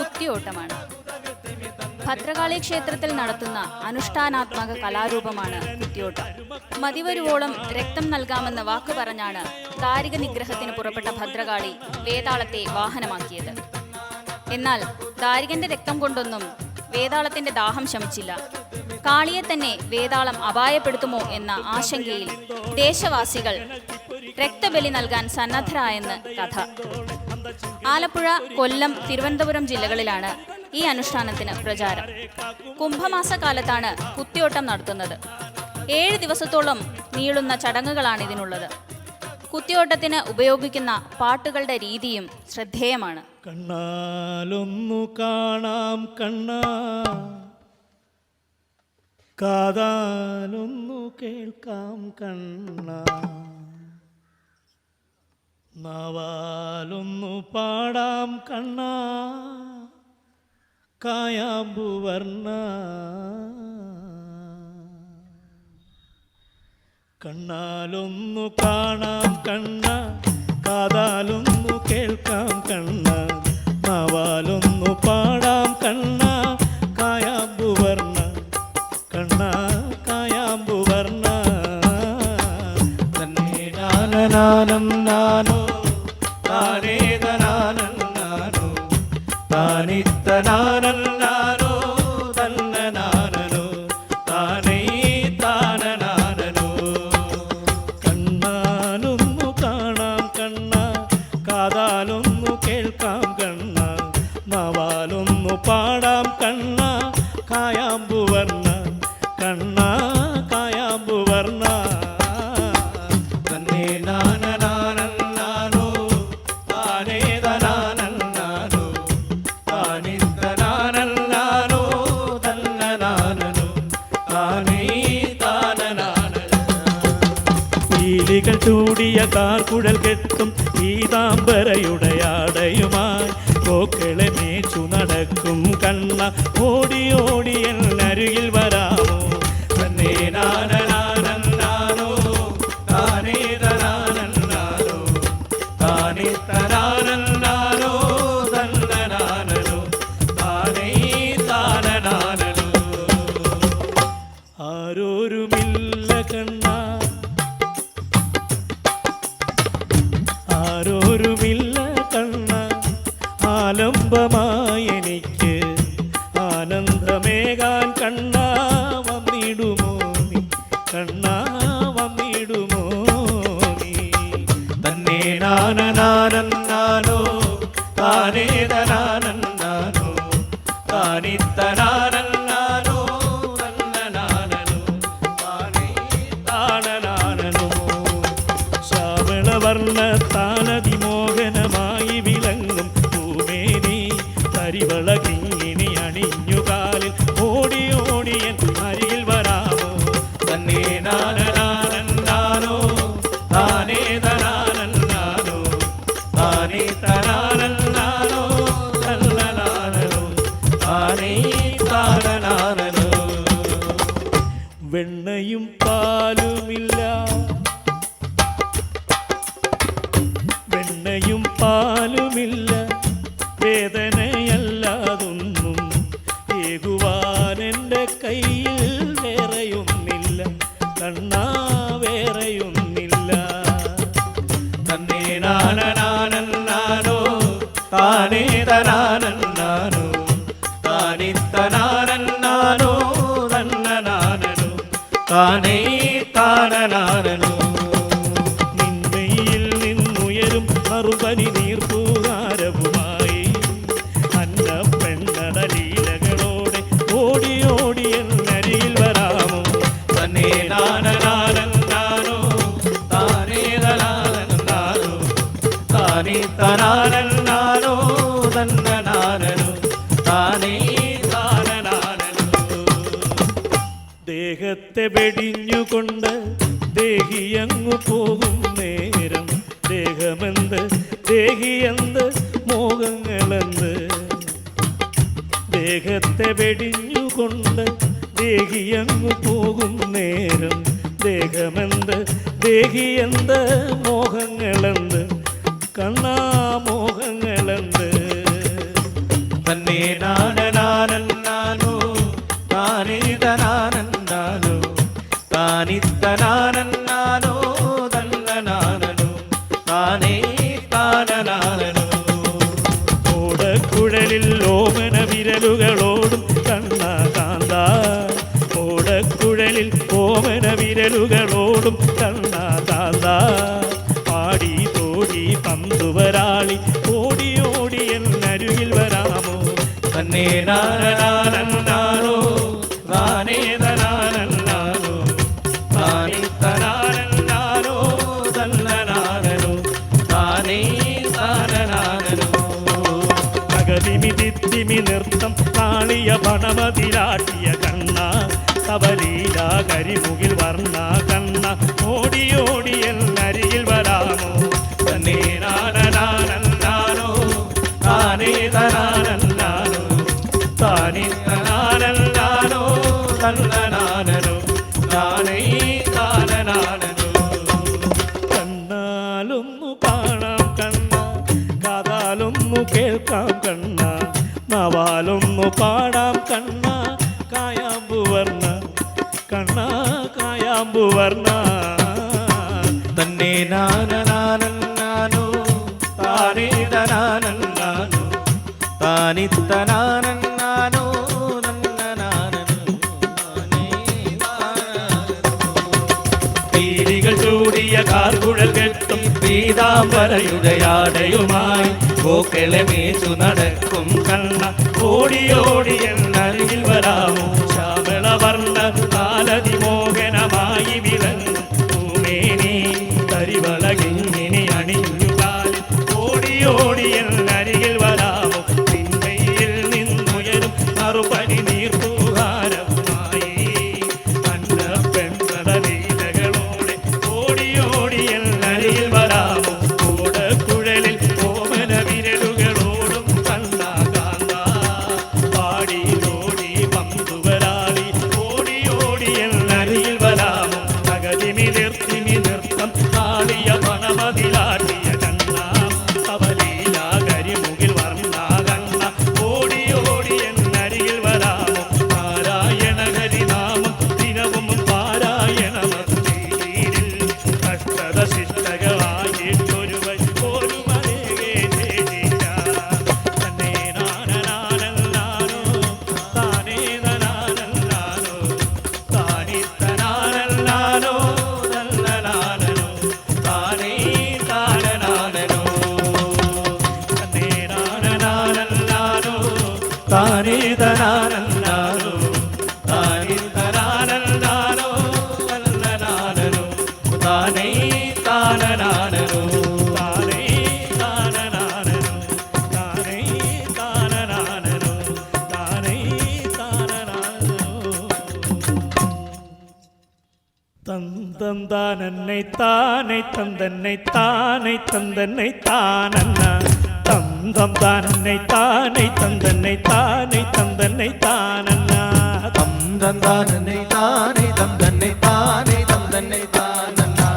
കുത്തിയോട്ടമാണ്. ഭദ്രകാളി ക്ഷേത്രത്തിൽ നടത്തുന്ന അനുഷ്ഠാനാത്മക കലാരൂപമാണ് കുത്തിയോട്ടം. മതിവരുവോളം രക്തം നൽകാമെന്ന വാക്ക് പറഞ്ഞാണ് കാരിക നിഗ്രഹത്തിന് പുറപ്പെട്ട ഭദ്രകാളി വേതാളത്തെ വാഹനമാക്കിയത്. എന്നാൽ ദാരികന്റെ രക്തം കൊണ്ടൊന്നും വേതാളത്തിന്റെ ദാഹം ശമിച്ചില്ല. കാളിയെ തന്നെ വേതാളം അപായപ്പെടുത്തുമോ എന്ന ആശങ്കയിൽ ദേശവാസികൾ രക്തബലി നൽകാൻ സന്നദ്ധരായെന്ന് കഥ. ആലപ്പുഴ കൊല്ലം തിരുവനന്തപുരം ജില്ലകളിലാണ് ഈ അനുഷ്ഠാനത്തിന് പ്രചാരം. കുംഭമാസ കാലത്താണ് കുത്തിയോട്ടം നടത്തുന്നത്. ഏഴ് ദിവസത്തോളം നീളുന്ന ചടങ്ങുകളാണ് ഇതിനുള്ളത്. കുത്തിയോട്ടത്തിന് ഉപയോഗിക്കുന്ന പാട്ടുകളുടെ രീതിയും ശ്രദ്ധേയമാണ്. കണ്ണാലൊന്നു കാണാം കണ്ണാ. കാതാലൊന്നു കേൾക്കാം കണ്ണാ. നാവാലൊന്നു പാടാം കണ്ണ. കായാമ്പുവർണ കണ്ണാലൊന്നു കാണാം കണ്ണ. കാതാലൊന്നു കേൾക്കാം കണ്ണ. നാവാ താർക്കുഴൽ കെട്ടും പീതാംബരയുടെ பேத പണമതിലാട്ടിയ കണ്ണ തവലീല കരിമുകിൽ വർണ കണ്ണ ഓടിയോടിയൽ ഓടി എന്നരികിൽ വരാമോ? തന്നെ നാനനാനന്നാനോ താനേ തനാനന്നാനോ? താനിത്തനാനന്നാനോ തന്നനാനനോ താനേ താനനാനോ കണ്ണാലൊന്നു കാണാം കണ്ണ കാതാലൊന്നു കേൾക്കാം കണ്ണ നവാലൊന്നു പാടാം വർണ തന്നെ നാനനാനന്നാനോ താനേ തനാനന്നാനോ താനിത്തനാനന്നാനോ നന്നനാനനോ താനേ താനനാനനോ. പീലികൾ ചൂടിയ കാർകുഴൽ കെട്ടും പീതാംബരയുടയാടയുമായി പൂക്കളെ മേച്ചു നടക്കും കണ്ണ ഓടി தன்னை தானை தந்தன்னை தானண்ணா தந்தம் தன்னை தானை தந்தன்னை தானை தந்தன்னை தானண்ணா தந்தம் தானை தானை தந்தன்னை தானை தந்தன்னை தானண்ணா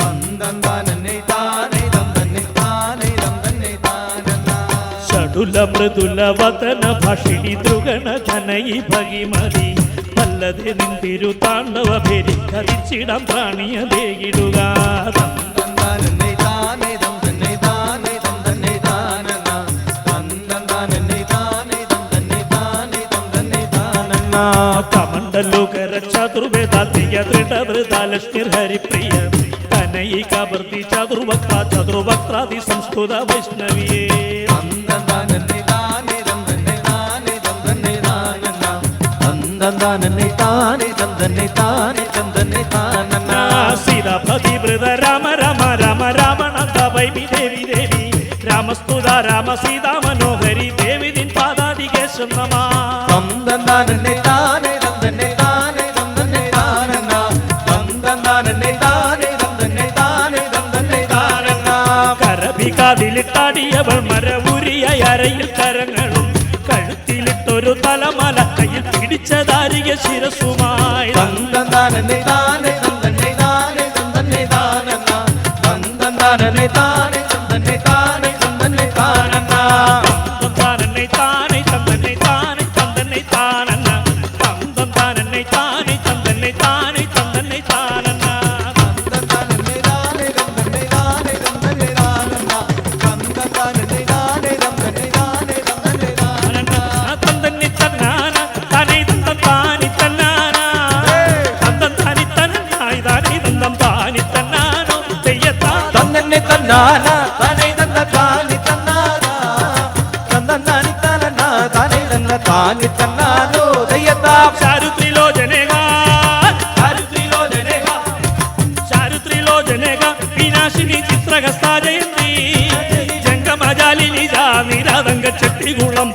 தந்தம் தானை தானை தந்தன்னை தானை தந்தன்னை தானண்ணா சடுல மிருதுல வதன ഭാഷിണി ദൃഗണ ധനയി ഭഗിമതി വല്ലതെ നിൻ തിരുത്താണ്ഡവ ഭരിക്കതിച്ചിടം പ്രാണിയ ദേകിടുക താനേ തന്തന്നെ താനേ തന്തന്നെ താനന്നാ തന്തന്താനന്നെ താനേ തന്തന്നെ താനേ നമസ്തുത രാമ സീതാ മനോഹരി ദേവി നിൻ പാദാതികേശം നമ. തന്നെ താനെ തന്നെ താനെ തന്നെ താനെന്ന. കരഭികാതിലിട്ടാടിയവൾ മരവുരിയ അരയിൽ കരങ്ങളും കഴുത്തിലിട്ടൊരു തലമല കയ്യിൽ പിടിച്ചതാരിക ശിരസുമായി. തന്നെ താനെ തന്നെ താനെ തന്നെ താനെന്ന. തന്നെ താനെ തന്നെ താനെ నానోదయత చారుత్రిలో జనేగా. చారుత్రిలో జనేగా. చారుత్రిలో జనేగా. వినాశిని చిత్రగస్తా జయంతి. జంగమజాలి నిజామి రంగ చెట్టి గుళం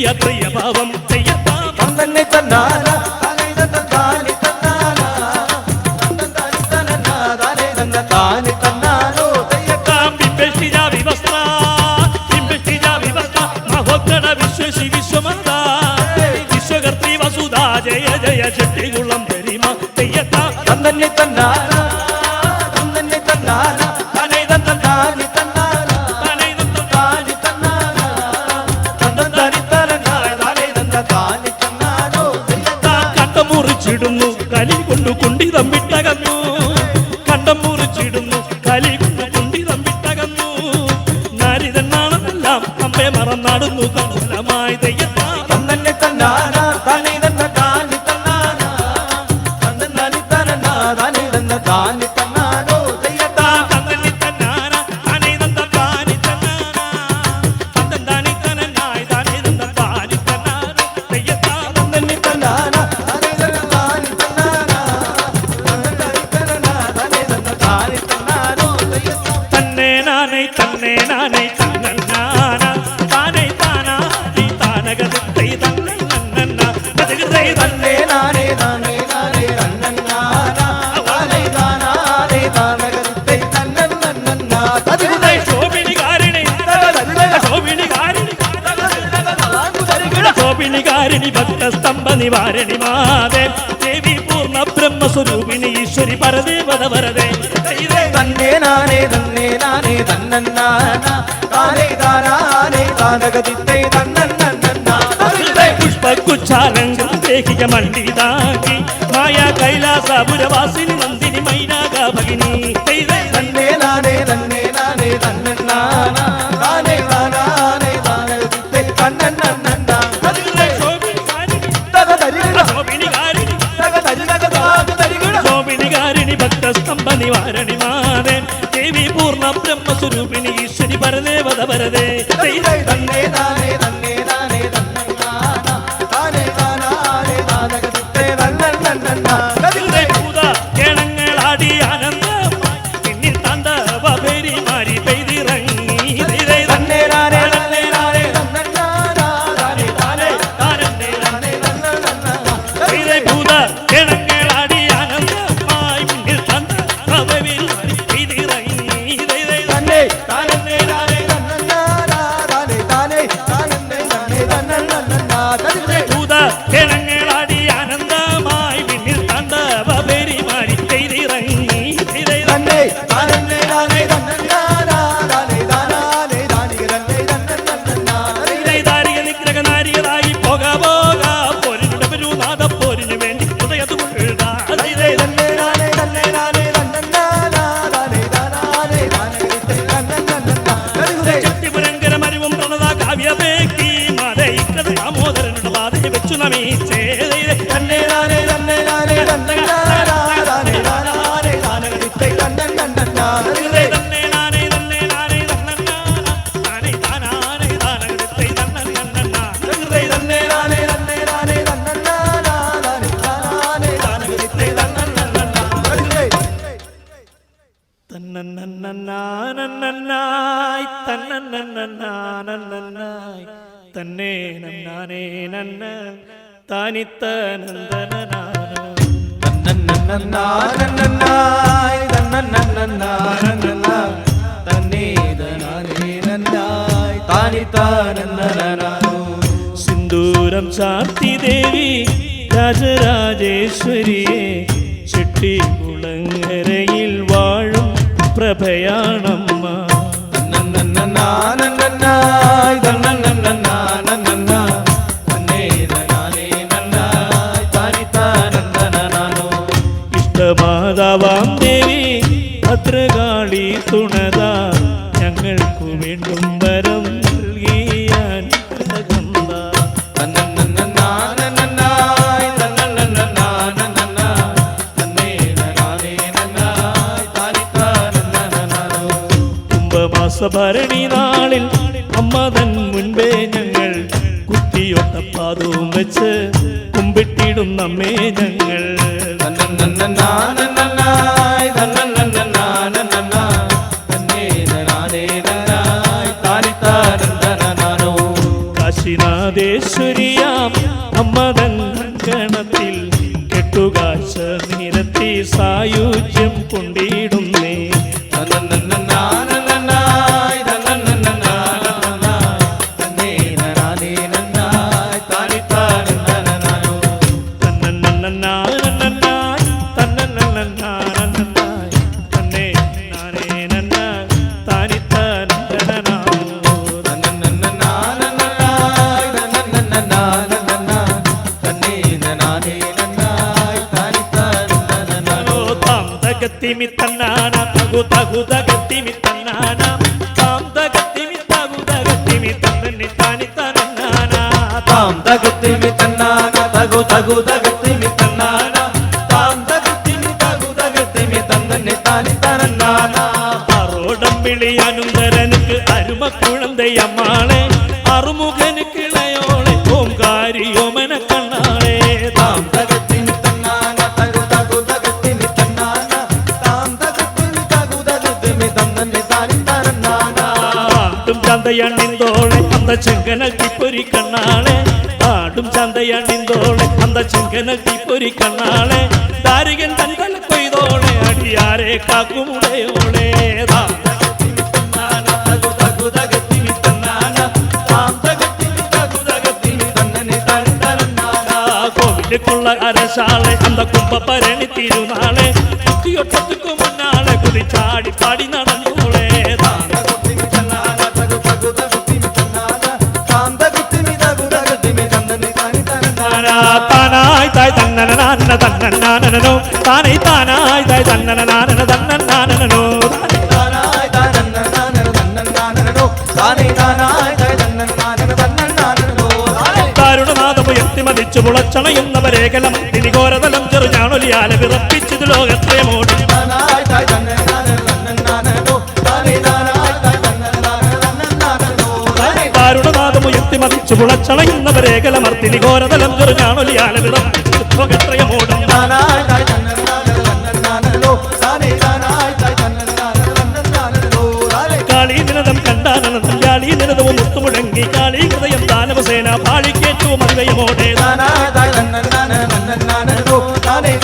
പ്രിയ പ്രിയ ഭാവം ചെയ്യത്താ തന്നെ തന്നാല വിശ്വകർത്തി വസുധാ ജയ ജയ ചെട്ടികുളം പെരിമ തെയ്യത്താ തന്നെ തന്നാല സ്തംഭ നിവാരണി മാതേ ദേവി പൂർണ്ണ ബ്രഹ്മസ്വരൂപിണി ഈശ്വരി പരദേവത വരതേ തന്നെ നാനേ തന്നെ നാനേ തന്നേ താനാനേ താനകതിത്തേ തന്നന്ന പുഷ്പകുച്ഛാലങ്കം ദേഹിക മണ്ഡിതാക്കി മായ കൈലാസപുരവാസിനി നന്ദിനി മൈനാക ഭഗിനി തന്നെ നാനേ തന്നെ നാനേ തന്നേ താനേ താനാനേ താനകതിത്തേ തന്നന്ന സിന്ദൂരം ശാക്തി ദേവി രാജരാജേശ്വരിയെ ചെട്ടി കുളങ്ങരയിൽ വാഴും പ്രഭയാണമ്മ. നന്നായി വധഭരണി നാളിൽ അമ്മ തൻ മുൻപേ ഞങ്ങൾ കുത്തിയൊത്ത പാദവും വെച്ച് കുമ്പിട്ടിടും നമ്മേ ഞങ്ങൾ തന്നന്നന്നാനന്നന്നായ്, അമ്മ തൻ. കാശിനാഥേശ്വരിയാം ഗണത്തിൽ കെട്ടുകാശ നിരത്തി സായുജ്യം കൊണ്ടിടുന്നേ താം తన్నాన తగు తగు తగుతిమి తన్నాన തന്നാന తగుతిమి తగు తగుతిమి തകത്തിമി తాని താനി തനന്നാന അറോടം വിളി അനുന്തരനുക്ക് അരുമ കുഴന്തയമ്മാളെ അറുമുഖനുക്ക് ഇളയോളെ ഓംകാരി ഓമന കണ്ണാളെ. താം തകത്തിമി തന്നാന തകു തകു തകത്തിമി തന്നാന താം തകത്തിമി തകു തകത്തിമി തന്നന്നെ താനി തനന്നാന ആടും ചന്തയണിന്തോളെ അന്ത ചെങ്കനൽ തീപ്പൊരി കണ്ണാളെ. ചന്തയണിന്തോളെ അന്ത ചെങ്കനൽ തീപ്പൊരി കണ്ണാളെ ദാരികൻ തന്തല കൊയ്തോളെ അടിയാരെ കാക്കുമുടയോളെ താം തകു തകു തകത്തിമി തന്നാന താം തകത്തിമി തകു തകത്തിമി തന്നന്നെ താനി തനന്നാന കോവിലുക്കുള്ള അരശാളെ അന്ത കുമ്പ പരണി തിരുനാളെ കുത്തിയൊട്ടത്തുക്കു മുന്നാളെ കുതിച്ചാടി പാടി നടന്നോളെ താനായി തായ് തന്നനാനന തന്നനാനനോ താനൈ താനായി തായ് തന്നനാനന തന്നനാനനോ താനായി താനന്നനാനന തന്നന്നാനനോ താനേ താനായി താനന്നനാനന തന്നന്നാനനോ താനേ ദാരുണനാഥമുയർത്തി മതിച്ചു മുളച്ചണയുന്നവരേകലം തിരികോരതലം ചെറുഞാണൊലിയാലെ വിറപ്പിച്ചത് ലോകത്രയമോടി ദാരുണനാഥമുയർത്തി മതിച്ചു മുളച്ചണയുന്നവരേകലമർത്തിനി ഘോരതലം ചെറുഞാണൊലിയാലെ വിറപ്പിച്ചത് ലോകത്രയമോടും താനായി താനന്നനാനന തന്നന്നാനനോ താനേ താനായി താനന്നനാനന തന്നന്നാനനോ താനേ കാളി നിനതം കണ്ടാനനതം യാളി നിനതവും മുത്തുമുഴങ്ങി കാളി ഹൃദയം ദാനവസേന പാളിക്കേറ്റവും താനന്നനാനന തന്നന്നാനനോ താനേ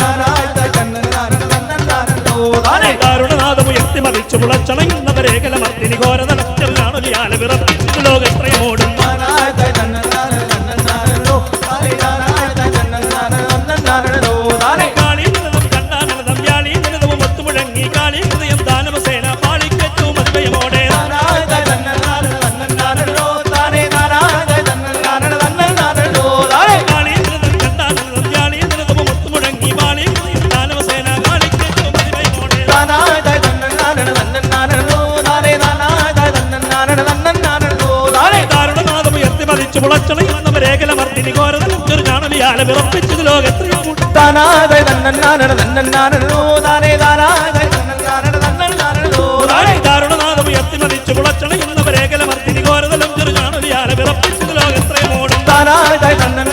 മുളച്ചു മുളച്ചുളയുന്നവ രേഖല മർദ്ദിനി ഘോരതൊരു കാണലിയാല വിറപ്പിച്ചത് ലോകത്തിൽ താനാതെ തന്നാനോ താനേ താനാതെ ദാരുണനാഥം ഓടും താനാതെ തന്നെ